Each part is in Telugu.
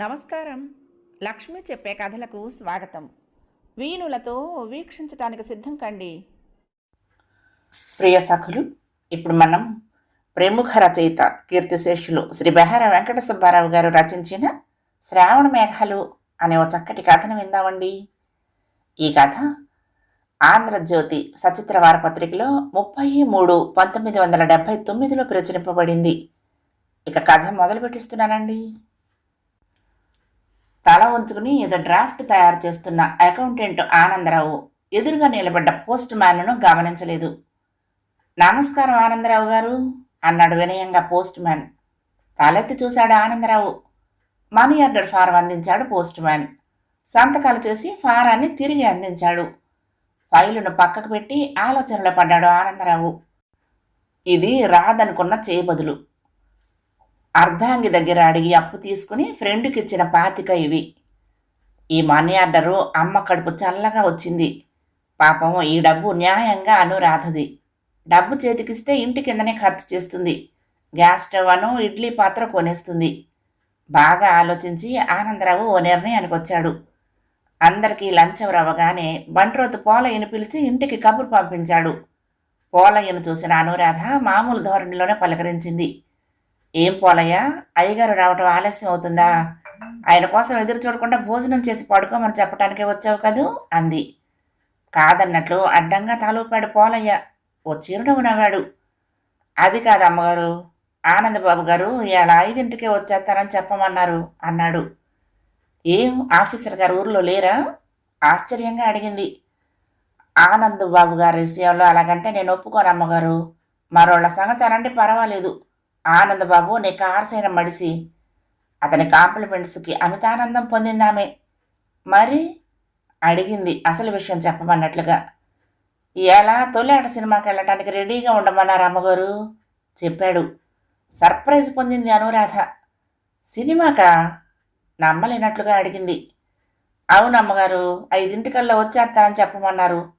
నమస్కారం. లక్ష్మి చెప్పే కథలకు స్వాగతం. వీణులతో వీక్షించటానికి సిద్ధం కండి. ప్రియ సఖులు ఇప్పుడు మనం ప్రముఖ రచయిత కీర్తిశేషులు శ్రీ బెహార వెంకట సుబ్బారావు గారు రచించిన శ్రావణ మేఘాలు అనే ఓ చక్కటి కథను విందామండి. ఈ కథ ఆంధ్రజ్యోతి సచిత్ర వారపత్రికలో ముప్పై మూడు పంతొమ్మిది వందల డెబ్భై తొమ్మిదిలో ప్రచురింపబడింది. ఇక కథ మొదలు పెట్టిస్తున్నానండి తల ఉంచుకుని ఏదో డ్రాఫ్ట్ తయారు చేస్తున్న అకౌంటెంట్ ఆనందరావు ఎదురుగా నిలబడ్డ పోస్ట్ మ్యాన్ను గమనించలేదు. నమస్కారం ఆనందరావు గారు అన్నాడు వినయంగా పోస్ట్ మ్యాన్. తలెత్తి చూశాడు ఆనందరావు. మనీ ఆర్డర్ ఫారం అందించాడు పోస్ట్ మ్యాన్. సంతకాలు చేసి ఫారాన్ని తిరిగి అందించాడు. ఫైలును పక్కకు పెట్టి ఆలోచనలో పడ్డాడు ఆనందరావు. ఇది రాదనుకున్న చేయబదులు అర్ధాంగి దగ్గర అడిగి అప్పు తీసుకుని ఫ్రెండ్కి ఇచ్చిన పాతిక ఇవి. ఈ మనీ ఆర్డరు అమ్మ కడుపు చల్లగా వచ్చింది. పాపం ఈ డబ్బు న్యాయంగా అనురాధది. డబ్బు చేతికిస్తే ఇంటి కిందనే ఖర్చు చేస్తుంది. గ్యాస్ స్టవ్ అను ఇడ్లీ పాత్ర కొనేస్తుంది. బాగా ఆలోచించి ఆనందరావు ఓ నిర్ణయానికి వచ్చాడు. అందరికీ లంచం రవ్వగానే బంట్రోతు పోలయ్యను పిలిచి ఇంటికి కబురు పంపించాడు. పోలయ్యను చూసిన అనురాధ మామూలు ధోరణిలోనే పలకరించింది. ఏం పోలయ్యా? అయ్యగారు రావటం ఆలస్యం అవుతుందా? ఆయన కోసం ఎదురు చూడకుండా భోజనం చేసి పడుకోమని చెప్పటానికే వచ్చావు కదూ? అంది. కాదన్నట్లు అడ్డంగా తాలూపాడు పోలయ్య. ఓ చిరునవ్వు నవ్వాడు. అది కాదు అమ్మగారు. ఆనందబాబు గారు ఇవాళ ఐదింటికే వచ్చేస్తారని చెప్పమన్నారు అన్నాడు. ఏం ఆఫీసర్ గారు ఊర్లో లేరా? ఆశ్చర్యంగా అడిగింది. ఆనంద్ బాబు గారి విషయంలో అలాగంటే నేను ఒప్పుకోను అమ్మగారు. మరోళ్ళ సంగతి అనండి పర్వాలేదు. ఆనందబాబు నీ కారసైన మడిసి అతని కాంప్లిమెంట్స్కి అమితానందం పొందిందామె. మరి? అడిగింది అసలు విషయం చెప్పమన్నట్లుగా. ఎలా తొలిఆట సినిమాకి వెళ్ళటానికి రెడీగా ఉండమన్నారు అమ్మగారు? చెప్పాడు. సర్ప్రైజ్ పొందింది అనురాధ. సినిమాకా? నమ్మలేనట్లుగా అడిగింది. అవును అమ్మగారు ఐదింటికల్లా వచ్చేస్తానని చెప్పమన్నారు.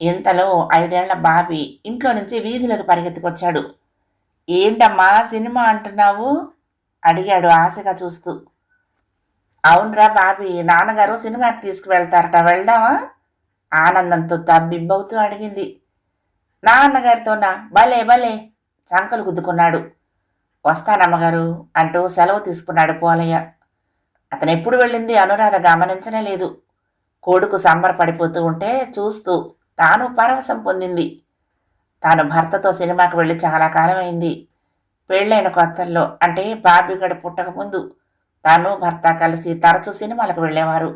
ఇంతలో ఐదేళ్ళ బాబీ ఇంట్లో నుంచి వీధిలోకి పరిగెత్తుకొచ్చాడు. ఏంటమ్మా సినిమా అంటున్నావు? అడిగాడు ఆశగా చూస్తూ. అవునరా బాబీ నాన్నగారు సినిమాకి తీసుకువెళ్తారట వెళ్దామా? ఆనందంతో తబ్బిబ్బవుతూ అడిగింది. నాన్నగారితోనా? భలే భలే చంకలు గుద్దుకున్నాడు. వస్తానమ్మగారు అంటూ సెలవు తీసుకున్నాడు పోలయ్య. అతను ఎప్పుడు వెళ్ళింది అనురాధ గమనించనే లేదు. కొడుకు సంబరపడిపోతూ ఉంటే చూస్తూ తాను పరవశం పొందింది. తాను భర్తతో సినిమాకి వెళ్ళి చాలా కాలమైంది. పెళ్ళైన కొత్తల్లో అంటే బాబీగడ పుట్టకముందు తాను భర్త కలిసి తరచూ సినిమాలకు వెళ్ళేవారు.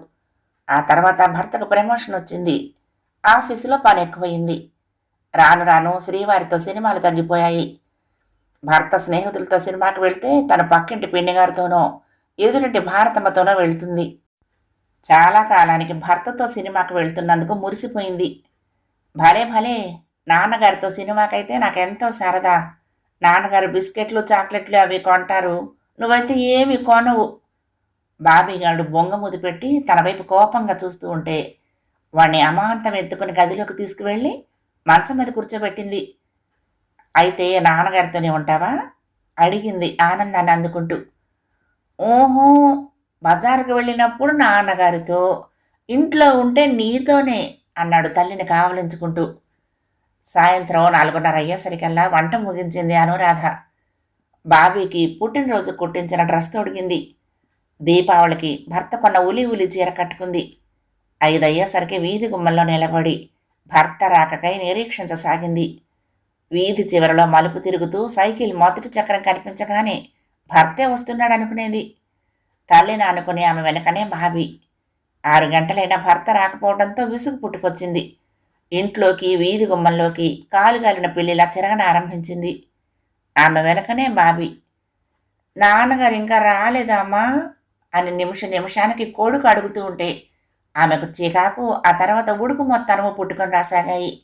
ఆ తర్వాత భర్తకు ప్రమోషన్ వచ్చింది. ఆఫీసులో పని ఎక్కువయింది రాను రాను శ్రీవారితో సినిమాలు తగ్గిపోయాయి. భర్త స్నేహితులతో సినిమాకి వెళ్తే తన పక్కింటి పిన్నిగారితోనో ఎదురింటి భారతమ్మతోనో వెళ్తుంది. చాలా కాలానికి భర్తతో సినిమాకు వెళ్తున్నందుకు మురిసిపోయింది. భలే భలే! నాన్నగారితో సినిమాకైతే నాకెంతో సరదా. నాన్నగారు బిస్కెట్లు చాక్లెట్లు అవి కొంటారు. నువ్వైతే ఏమి కొనవు. బాబీగాడు బొంగ ముది పెట్టి తన వైపు కోపంగా చూస్తూ ఉంటే వాణ్ణి అమాంతం ఎత్తుకుని గదిలోకి తీసుకువెళ్ళి మంచం మీద కూర్చోబెట్టింది. అయితే నాన్నగారితోనే ఉంటావా? అడిగింది ఆనందాన్ని అందుకుంటూ. ఓహో బజారుకు వెళ్ళినప్పుడు నాన్నగారితో ఇంట్లో ఉంటే నీతోనే అన్నాడు తల్లిని కావలించుకుంటూ. సాయంత్రం నాలుగున్నర అయ్యేసరికల్లా వంట ముగించింది అనురాధ. బాబీకి పుట్టినరోజు కుట్టించిన డ్రెస్ తొడిగింది. దీపావళికి భర్త కొన్న ఉలి ఉలి చీర కట్టుకుంది. ఐదయ్యేసరికి వీధి గుమ్మల్లో నిలబడి భర్త రాకకై నిరీక్షించసాగింది. వీధి చివరలో మలుపు తిరుగుతూ సైకిల్ మొదటి చక్రం కనిపించగానే భర్తే వస్తున్నాడనుకునేది. తల్లిని అనుకుని ఆమె వెనకనే బాబీ. ఆరు గంటలైన భర్త రాకపోవడంతో విసుగు పుట్టుకొచ్చింది. ఇంట్లోకి వీధి గుమ్మంలోకి కాలుగాలిన పిల్లిలా తిరగన ఆరంభించింది. ఆమె వెనకనే బాబి. నాన్నగారు ఇంకా రాలేదామా అని నిమిష నిమిషానికి కొడుకు అడుగుతూ ఉంటే ఆమెకు చీకాకు ఆ తర్వాత ఉడుకు మొత్తనము పుట్టుకొని రాసాగాయి.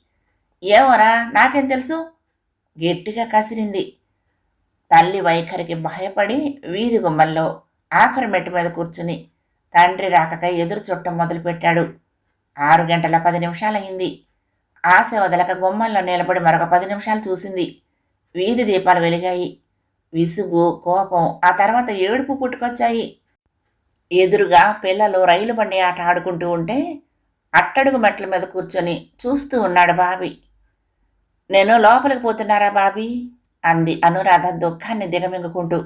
ఏవోరా నాకేం తెలుసు? గట్టిగా కసిరింది. తల్లి వైఖరికి భయపడి వీధి గుమ్మంలో ఆఖరి మెట్టు మీద కూర్చుని తండ్రి రాకకై ఎదురు చుట్టం మొదలుపెట్టాడు. ఆరు గంటల పది నిమిషాలయ్యింది. ఆశ వదలక గుమ్మంలో నిలబడి మరొక పది నిమిషాలు చూసింది. వీధి దీపాలు వెలిగాయి. విసుగు కోపం ఆ తర్వాత ఏడుపు పుట్టుకొచ్చాయి. ఎదురుగా పిల్లలు రైలు బండి ఆట ఆడుకుంటూ ఉంటే అట్టడుగు మెట్ల మీద కూర్చొని చూస్తూ ఉన్నాడు బాబీ. నేను లోపలికి పోతున్నారా బాబీ? అంది అనురాధ దుఃఖాన్ని దిగమింగుకుంటూ.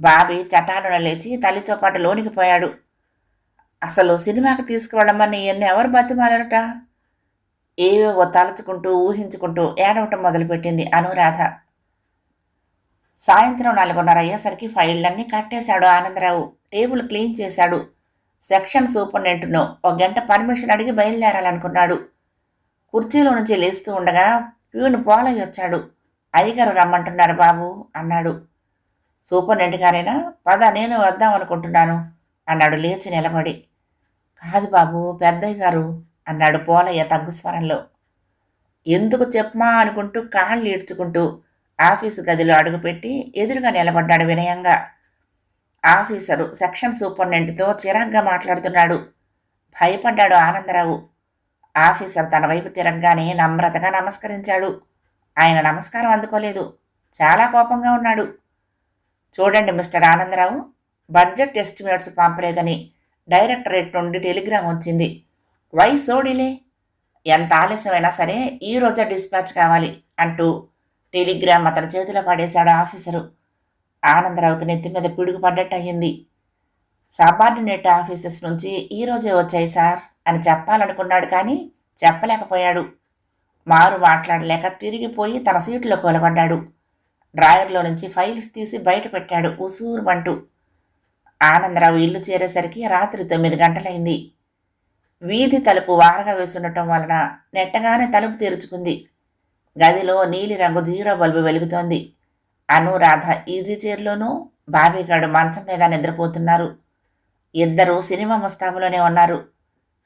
బాబీ చటాలున లేచి తల్లితో పాటు లోనికి పోయాడు. అసలు సినిమాకి తీసుకువెళ్ళమని ఎన్ని ఎవరు బతిమాలరట? ఏవేవో తలుచుకుంటూ ఊహించుకుంటూ ఏడవటం మొదలుపెట్టింది అనురాధ. సాయంత్రం నాలుగున్నర అయ్యేసరికి ఫైళ్ళన్నీ కట్టేశాడు ఆనందరావు. టేబుల్ క్లీన్ చేశాడు. సెక్షన్ సూపరింటెండెంట్ను ఒక గంట పర్మిషన్ అడిగి బయలుదేరాలనుకున్నాడు. కుర్చీలో నుంచి లేస్తూ ఉండగా ప్యూన్ పోలయ్య వచ్చాడు. అయ్యగారు రమ్మంటున్నారు బాబు అన్నాడు. సూపరింటెండెంట్ గారేనా? పద నేను వద్దాం అనుకుంటున్నాను అన్నాడు లేచి నిలబడి. కాదు బాబు పెద్దయ్య గారు అన్నాడు పోలయ్య తగ్గు స్వరంలో. ఎందుకు చెప్పమా అనుకుంటూ కాళ్ళు ఈడ్చుకుంటూ ఆఫీసు గదిలో అడుగుపెట్టి ఎదురుగా నిలబడ్డాడు వినయంగా. ఆఫీసరు సెక్షన్ సూపరింటెండెంట్తో చిరాగ్గా మాట్లాడుతున్నాడు. భయపడ్డాడు ఆనందరావు. ఆఫీసర్ తన వైపు తిరగగానే నమ్రతగా నమస్కరించాడు. ఆయన నమస్కారం అందుకోలేదు. చాలా కోపంగా ఉన్నాడు. చూడండి మిస్టర్ ఆనందరావు బడ్జెట్ ఎస్టిమేట్స్ పంపలేదని డైరెక్టరేట్ నుండి టెలిగ్రామ్ వచ్చింది. వై సోడిలే? ఎంత ఆలస్యమైనా సరే ఈ రోజే డిస్పాచ్ కావాలి అంటూ టెలిగ్రామ్ అతని చేతిలో పడేశాడు ఆఫీసరు. ఆనందరావుకి నెత్తి మీద పిడుగు పడ్డట్టు అయ్యింది సబార్డినేట్ ఆఫీసెస్ నుంచి ఈ రోజే వచ్చాయి సార్ అని చెప్పాలనుకున్నాడు కానీ చెప్పలేకపోయాడు. మారు మాట్లాడలేక తిరిగిపోయి తన సీటులో కూలబడ్డాడు. డ్రాయర్లో నుంచి ఫైల్స్ తీసి బయట పెట్టాడు ఉసూరుమంటూ. ఆనందరావు ఇల్లు చేరేసరికి రాత్రి తొమ్మిది గంటలైంది. వీధి తలుపు వారగా వేసుండటం వలన నెట్టగానే తలుపు తెరుచుకుంది. గదిలో నీలిరంగు జీరో బల్బు వెలుగుతోంది. అనురాధ ఈజీ చైర్లోనూ బాబీగాడు మంచం మీద నిద్రపోతున్నారు. ఇద్దరు సినిమా ముస్తాబులోనే ఉన్నారు.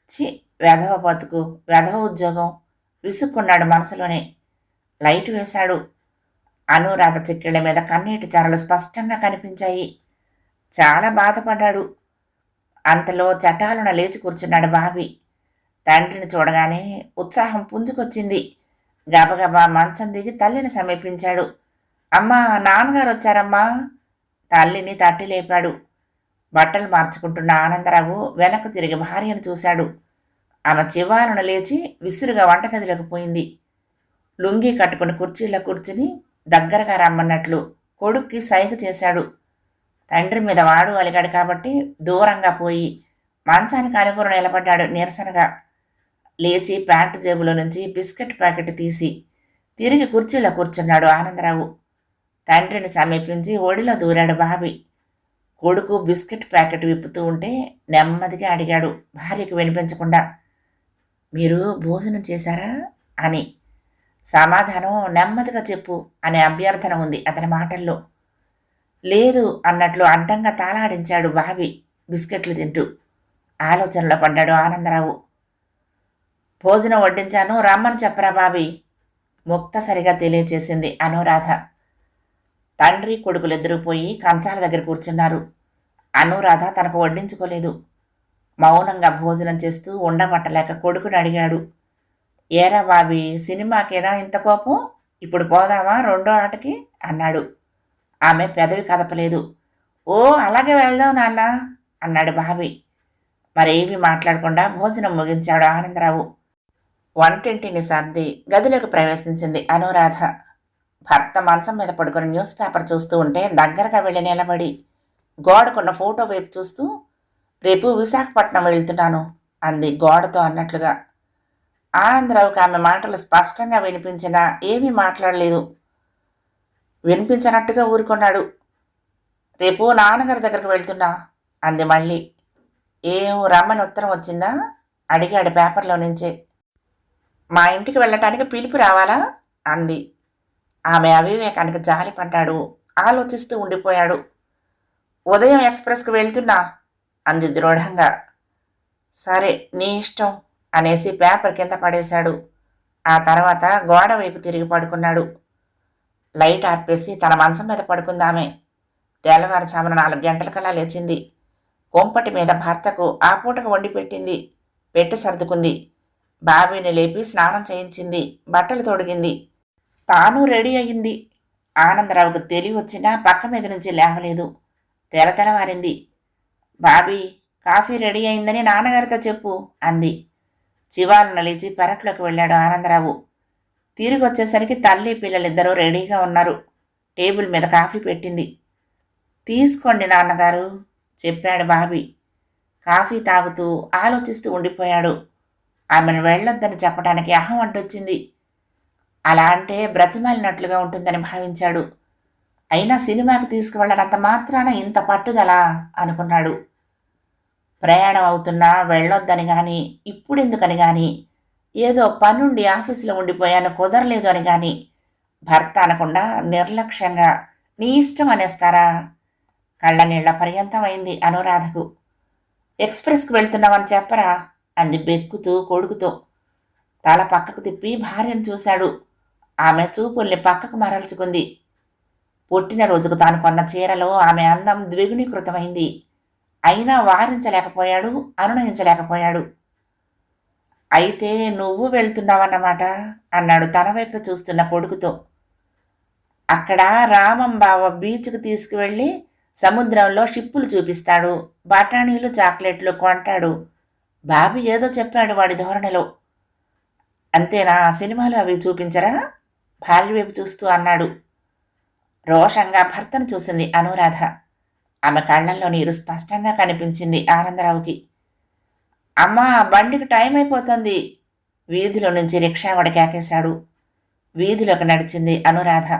చి వెధవ బతుకు వెధవ ఉద్యోగం విసుక్కున్నాడు మనసులోనే. లైట్ వేశాడు. అనురాధ చిక్కిళ్ళ మీద కన్నీటి చారలు స్పష్టంగా కనిపించాయి. చాలా బాధపడ్డాడు. అంతలో చటాలున లేచి కూర్చున్నాడు బాబి. తండ్రిని చూడగానే ఉత్సాహం పుంజుకొచ్చింది. గబగబా మంచం దిగి తల్లిని సమీపించాడు. అమ్మా నాన్నగారు వచ్చారమ్మా. తల్లిని తట్టి లేపాడు. బట్టలు మార్చుకుంటున్న ఆనందరావు వెనక్కు తిరిగి భార్యను చూశాడు. ఆమె చివాలను లేచి విసురుగా వంటగదిలోకి పోయింది. లుంగీ కట్టుకుని కుర్చీలో కూర్చుని దగ్గరగా రమ్మన్నట్లు కొడుక్కి సైగ చేశాడు. తండ్రి మీద వాడు అలిగాడు కాబట్టి దూరంగా పోయి మంచానికి అనుకుని నిలబడ్డాడు. నీరసనగా లేచి ప్యాంటు జేబులో నుంచి బిస్కెట్ ప్యాకెట్ తీసి తిరిగి కుర్చీలో కూర్చున్నాడు ఆనందరావు. తండ్రిని సమీపించి ఒడిలో దూరాడు బాబి. కొడుకు బిస్కెట్ ప్యాకెట్ విప్పుతూ ఉంటే నెమ్మదిగా అడిగాడు భార్యకు వినిపించకుండా. మీరు భోజనం చేశారా? అని. సమాధానం నెమ్మదిగా చెప్పు అనే అభ్యర్థన ఉంది అతని మాటల్లో. లేదు అన్నట్లు అడ్డంగా తాళాడించాడు బాబి. బిస్కెట్లు తింటూ. ఆలోచనలో పడ్డాడు ఆనందరావు. భోజనం వడ్డించాను రమ్మని చెప్పరా బాబీ. ముక్తసరిగా తెలియచేసింది అనురాధ. తండ్రి కొడుకులిద్దరూ పోయి కంచాల దగ్గర కూర్చున్నారు. అనురాధ తనకు వడ్డించుకోలేదు. మౌనంగా భోజనం చేస్తూ ఉండబట్టలేక కొడుకుని అడిగాడు. ఏరా బాబీ సినిమాకేనా ఇంత కోపం? ఇప్పుడు పోదామా రెండో ఆటకి? అన్నాడు. ఆమె పెదవి కదపలేదు. ఓ అలాగే వెళ్దాం నాన్న అన్నాడు బాబీ. మరేమీ మాట్లాడకుండా భోజనం ముగించాడు ఆనందరావు. వంటింటిని సర్ది గదిలోకి ప్రవేశించింది అనురాధ. భర్త మంచం మీద పడుకుని న్యూస్ పేపర్ చూస్తూ ఉంటే దగ్గరగా వెళ్ళి నిలబడి గోడకున్న ఫోటో వైపు చూస్తూ రేపు విశాఖపట్నం వెళ్తున్నాను అంది గోడతో అన్నట్లుగా. ఆనందరావుకి ఆమె మాటలు స్పష్టంగా వినిపించినా ఏమీ మాట్లాడలేదు. వినిపించనట్టుగా ఊరుకున్నాడు. రేపు నాన్నగారి దగ్గరకు వెళ్తున్నా అంది మళ్ళీ. ఏం రమ్మని ఉత్తరం వచ్చిందా? అడిగాడు పేపర్లో నుంచే. మా ఇంటికి వెళ్ళటానికి పిలుపు రావాలా? అంది. ఆమె అవివేకానికి జాలిపడ్డాడు ఆలోచిస్తూ ఉండిపోయాడు. ఉదయం ఎక్స్ప్రెస్కి వెళ్తున్నా అంది దృఢంగా. సరే నీ ఇష్టం అనేసి పేపర్ కింద పడేశాడు. ఆ తర్వాత గోడ వైపు తిరిగి పడుకున్నాడు. లైట్ ఆర్పేసి తన మంచం మీద పడుకుందామే. తెల్లవారుజామున నాలుగు గంటలకల్లా లేచింది. కొంపటి మీద భర్తకు ఆ పూటకు వండి పెట్టింది. పెట్టి సర్దుకుంది. బాబీని లేపి స్నానం చేయించింది. బట్టలు తొడిగింది. తాను రెడీ అయింది. ఆనందరావుకు తెలివి వచ్చినా పక్క మీద నుంచి లేవలేదు. తెలతెలవారింది బాబీ కాఫీ రెడీ అయిందని నాన్నగారితో చెప్పు అంది. చివాలున లేచి పెరట్లోకి వెళ్ళాడు ఆనందరావు. తిరిగి వచ్చేసరికి తల్లి పిల్లలిద్దరూ రెడీగా ఉన్నారు. టేబుల్ మీద కాఫీ పెట్టింది. తీసుకోండి నాన్నగారు చెప్పాడు బాబీ. కాఫీ తాగుతూ ఆలోచిస్తూ ఉండిపోయాడు. ఆమెను వెళ్ళొద్దని చెప్పడానికి అహం అడ్డొచ్చింది అలా అంటే బ్రతిమాలినట్లుగా ఉంటుందని భావించాడు. అయినా సినిమాకి తీసుకువెళ్ళనంత మాత్రాన ఇంత పట్టుదల అనుకున్నాడు. ప్రయాణం అవుతున్నా వెళ్ళొద్దని కానీ ఇప్పుడెందుకని కానీ ఏదో పనుండి ఆఫీసులో ఉండిపోయాను కుదరలేదు అని కానీ భర్త అనకుండా నిర్లక్ష్యంగా నీ ఇష్టం అనేస్తారా? కళ్ళ నీళ్ళ పర్యంతమైంది అనురాధకు. ఎక్స్ప్రెస్కి వెళ్తున్నామని చెప్పరా? అంది బెక్కుతూ కొడుకుతో. తల పక్కకు తిప్పి భార్యను చూశాడు. ఆమె చూపుల్ని పక్కకు మరల్చుకుంది. పుట్టినరోజుకు తాను కొన్న చీరలో ఆమె అందం ద్విగుణీకృతమైంది. అయినా వారించలేకపోయాడు అనునయించలేకపోయాడు. అయితే నువ్వు వెళ్తున్నావన్నమాట అన్నాడు తన వైపు చూస్తున్న కొడుకుతో. అక్కడ రామంబావ బీచ్కి బీచ్కు తీసుకువెళ్ళి సముద్రంలో షిప్పులు చూపిస్తాడు బఠానీలు చాక్లెట్లు కొంటాడు బాబు ఏదో చెప్పాడు వాడి ధోరణిలో. అంతేనా సినిమాలు అవి చూపించరా? భార్య వైపు చూస్తూ అన్నాడు. రోషంగా భర్తను చూసింది అనురాధ. ఆమె కళ్ళల్లో నీరు స్పష్టంగా కనిపించింది ఆనందరావుకి. అమ్మా బండికి టైం అయిపోతుంది. వీధిలో నుంచి రిక్షా కేకేశాడు వీధిలోకి నడిచింది అనురాధ.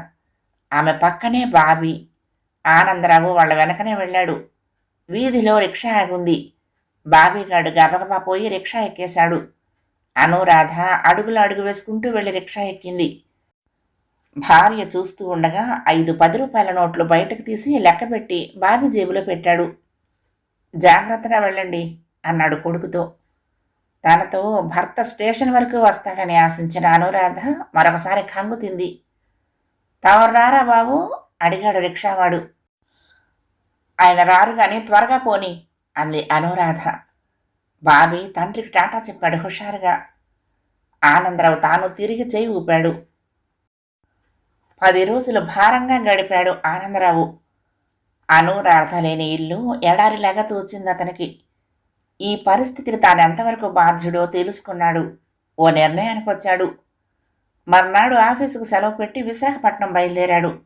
ఆమె పక్కనే బాబీ. ఆనందరావు వాళ్ళ వెనకనే వెళ్ళాడు. వీధిలో రిక్షా ఆగుంది. బాబీగాడు గబగబా పోయి రిక్షా ఎక్కేశాడు. అనురాధ అడుగులు అడుగు వేసుకుంటూ వెళ్ళి రిక్షా ఎక్కింది. భార్య చూస్తూ ఉండగా ఐదు పది రూపాయల నోట్లు బయటకు తీసి లెక్కపెట్టి బాబీ జేబులో పెట్టాడు. జాగ్రత్తగా వెళ్ళండి. అన్నాడు కొడుకుతో. తనతో భర్త స్టేషన్ వరకు వస్తాడని ఆశించిన అనురాధ మరొకసారి కంగు తింది. తవరు రారా బాబు? అడిగాడు రిక్షావాడు. ఆయన రారు కానీ త్వరగా పోని అంది అనురాధ. బాబీ తండ్రికి టాటా చెప్పాడు హుషారుగా. ఆనందరావు తాను తిరిగి చేయి ఊపాడు. పది రోజులు భారంగా గడిపాడు ఆనందరావు. అనురాధ లేని ఇల్లు ఎడారిలాగా తోచింది అతనికి. ఈ పరిస్థితికి తాను ఎంతవరకు బాధ్యుడో తెలుసుకున్నాడు. ఓ నిర్ణయానికి వచ్చాడు. మర్నాడు ఆఫీసుకు సెలవు పెట్టి విశాఖపట్నం బయలుదేరాడు.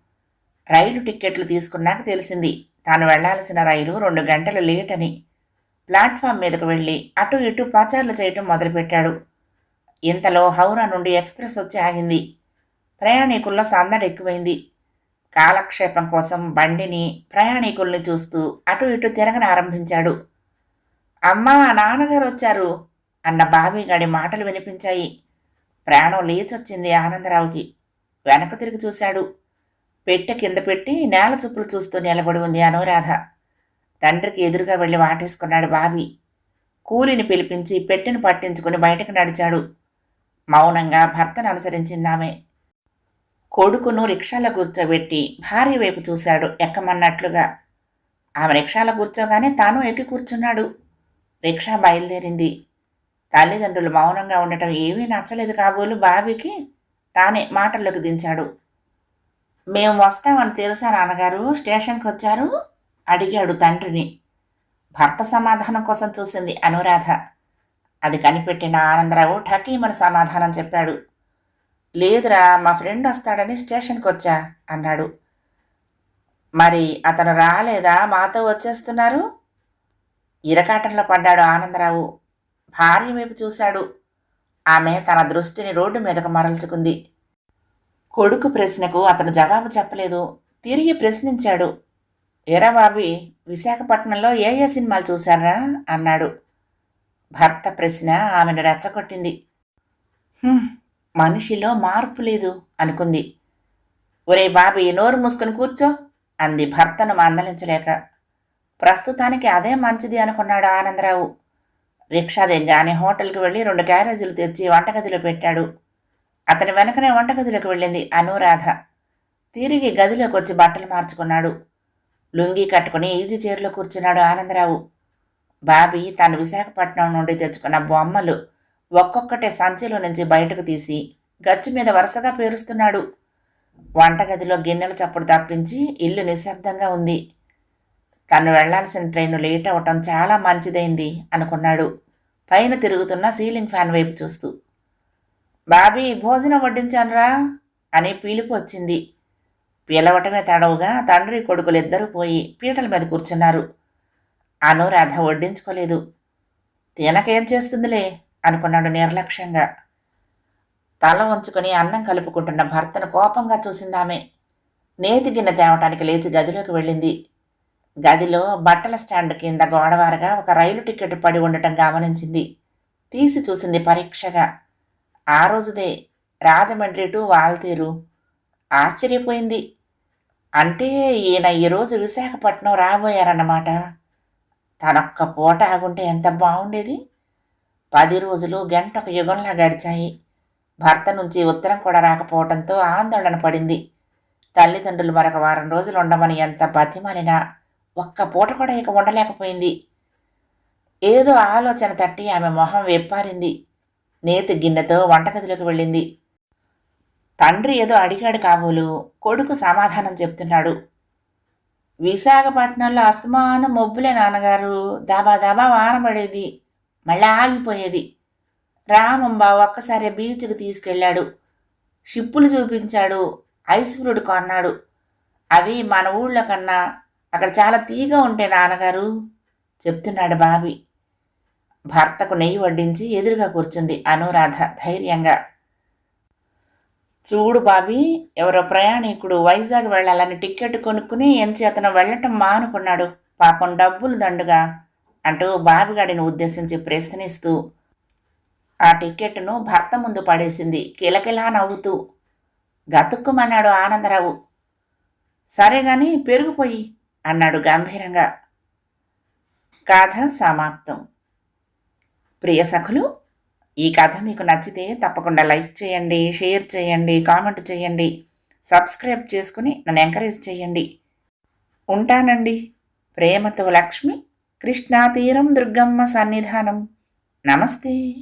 రైలు టిక్కెట్లు తీసుకున్నాక తెలిసింది తాను వెళ్ళాల్సిన రైలు రెండు గంటలు లేట్ అని ప్లాట్ఫామ్ మీదకు వెళ్ళి అటు ఇటు పచార్లు చేయటం మొదలుపెట్టాడు. ఇంతలో హౌరా నుండి ఎక్స్ప్రెస్ వచ్చి ఆగింది. ప్రయాణికుల్లో సందడి ఎక్కువైంది. కాలక్షేపం కోసం బండిని ప్రయాణికుల్ని చూస్తూ అటు ఇటు తిరగన ఆరంభించాడు. అమ్మా నాన్నగారు వచ్చారు అన్న బాబీగాడి మాటలు వినిపించాయి. ప్రాణం లేచొచ్చింది ఆనందరావుకి. వెనక తిరిగి చూశాడు. పెట్టె కింద పెట్టి నేల చూపులు చూస్తూ నిలబడి ఉంది అనురాధ. తండ్రికి ఎదురుగా వెళ్ళి వాటేసుకున్నాడు బావి. కూలిని పిలిపించి పెట్టెను పట్టించుకుని బయటకు నడిచాడు. మౌనంగా భర్తను అనుసరించింది ఆమె. కొడుకును రిక్షాలో కూర్చోబెట్టి భార్య వైపు చూశాడు ఎక్కమన్నట్లుగా. ఆమె రిక్షాలో కూర్చోగానే తాను ఎక్కి కూర్చున్నాడు. రిక్షా బయలుదేరింది. తల్లిదండ్రులు మౌనంగా ఉండటం ఏమీ నచ్చలేదు కాబోలు బాబీకి. తానే మాటల్లోకి దించాడు. మేము వస్తామని తెలుసా నాన్నగారు? స్టేషన్కి వచ్చారు? అడిగాడు తండ్రిని. భర్త సమాధానం కోసం చూసింది అనురాధ. అది కనిపెట్టిన ఆనందరావు ఠకీమని సమాధానం చెప్పాడు. లేదురా మా ఫ్రెండ్ వస్తాడని స్టేషన్కి వచ్చా అన్నాడు. మరి అతను రాలేదా? మాతో వచ్చేస్తున్నారు? ఇరకాటంలో పడ్డాడు ఆనందరావు. భార్య వైపు చూశాడు. ఆమె తన దృష్టిని రోడ్డు మీదకు మరల్చుకుంది. కొడుకు ప్రశ్నకు అతను జవాబు చెప్పలేదు. తిరిగి ప్రశ్నించాడు. ఎరా బాబీ విశాఖపట్నంలో ఏ ఏ సినిమాలు చూశారా? అన్నాడు. భర్త ప్రశ్న ఆమెను రెచ్చగొట్టింది. మనిషిలో మార్పు లేదు అనుకుంది. ఒరే బాబీ నోరు మూసుకుని కూర్చో అంది భర్తను మందలించలేక. ప్రస్తుతానికి అదే మంచిది అనుకున్నాడు ఆనందరావు. రిక్షా దిగ్గానే హోటల్కి వెళ్ళి రెండు క్యారేజీలు తెచ్చి వంటగదిలో పెట్టాడు. అతని వెనకనే వంటగదిలోకి వెళ్ళింది అనురాధ. తిరిగి గదిలోకి వచ్చి బట్టలు మార్చుకున్నాడు. లుంగీ కట్టుకుని ఈజీ చైర్లో కూర్చున్నాడు ఆనందరావు. బాబీ తను విశాఖపట్నం నుండి తెచ్చుకున్న బొమ్మలు ఒక్కొక్కటే సంచిలో నుంచి బయటకు తీసి గచ్చు మీద వరుసగా పేరుస్తున్నాడు. వంటగదిలో గిన్నెల చప్పుడు తప్పించి ఇల్లు నిశ్శబ్దంగా ఉంది. తను వెళ్ళాల్సిన ట్రైన్ లేట్ అవటం చాలా మంచిదైంది అనుకున్నాడు. పైన తిరుగుతున్న సీలింగ్ ఫ్యాన్ వైపు చూస్తూ. బాబీ భోజనం వడ్డించానురా అని పిలుపు వచ్చింది. పిలవటమే తడవుగా తండ్రి కొడుకులు ఇద్దరూ పోయి పీటల మీద కూర్చున్నారు. అనురాధ వడ్డించుకోలేదు. తినకేం చేస్తుందిలే అనుకున్నాడు నిర్లక్ష్యంగా. తల ఉంచుకొని అన్నం కలుపుకుంటున్న భర్తను కోపంగా చూసిందామె. నేతి గిన్నె తేవటానికి లేచి గదిలోకి వెళ్ళింది. గదిలో బట్టల స్టాండ్ కింద గోడవారగా ఒక రైలు టికెట్ పడి ఉండటం గమనించింది. తీసి చూసింది పరీక్షగా. ఆ రోజుదే రాజమండ్రి టు వాల్తీరు. ఆశ్చర్యపోయింది. అంటే ఈయన ఈరోజు విశాఖపట్నం రాబోయారన్నమాట. తనొక్క పూట ఆగుంటే ఎంత బాగుండేది? పది రోజులు గంట ఒక యుగంలా గడిచాయి. భర్త నుంచి ఉత్తరం కూడా రాకపోవడంతో ఆందోళన పడింది. తల్లిదండ్రులు మరొక వారం రోజులు ఉండమని ఎంత బతిమలినా ఒక్క పూట కూడా ఇక ఉండలేకపోయింది. ఏదో ఆలోచన తట్టి ఆమె మొహం వెప్పారింది. నేతి గిన్నెతో వంటగదిలోకి వెళ్ళింది. తండ్రి ఏదో అడిగాడు కాబోలు కొడుకు సమాధానం చెప్తున్నాడు. విశాఖపట్నంలో అస్తమానం మొబ్బులే నాన్నగారు. దాబా దాబా వాన మళ్ళీ ఆగిపోయేది. రామంబ ఒక్కసారి బీచ్కి తీసుకెళ్ళాడు. షిప్పులు చూపించాడు. ఐస్ ఫ్రూట్ కొన్నాడు. అవి మన ఊళ్ళో కన్నా అక్కడ చాలా తీగా ఉంటే నాన్నగారు చెప్తున్నాడు బాబి. భర్తకు నెయ్యి వడ్డించి ఎదురుగా కూర్చుంది అనురాధ ధైర్యంగా. చూడు బాబీ ఎవరో ప్రయాణికుడు వైజాగ్ వెళ్ళాలని టిక్కెట్ కొనుక్కుని ఎంచేతను వెళ్ళటం మానుకున్నాడు. పాపం డబ్బులు దండుగా అంటూ బాబిగాడిని ఉద్దేశించి ప్రశ్నిస్తూ ఆ టిక్కెట్ను భర్త ముందు పడేసింది. కిలకిలా నవ్వుతూ గతుక్కుమన్నాడు ఆనందరావు. సరే గాని పెరుగుపోయి అన్నాడు గంభీరంగా. కథ సమాప్తం. ప్రియ సఖులు ఈ కథ మీకు నచ్చితే తప్పకుండా లైక్ చేయండి షేర్ చేయండి కామెంట్ చేయండి సబ్స్క్రైబ్ చేసుకుని నన్ను ఎంకరేజ్ చేయండి. ఉంటానండి. ప్రేమతో లక్ష్మి కృష్ణా తీరం దుర్గమ్మ సన్నిధానం. నమస్తే.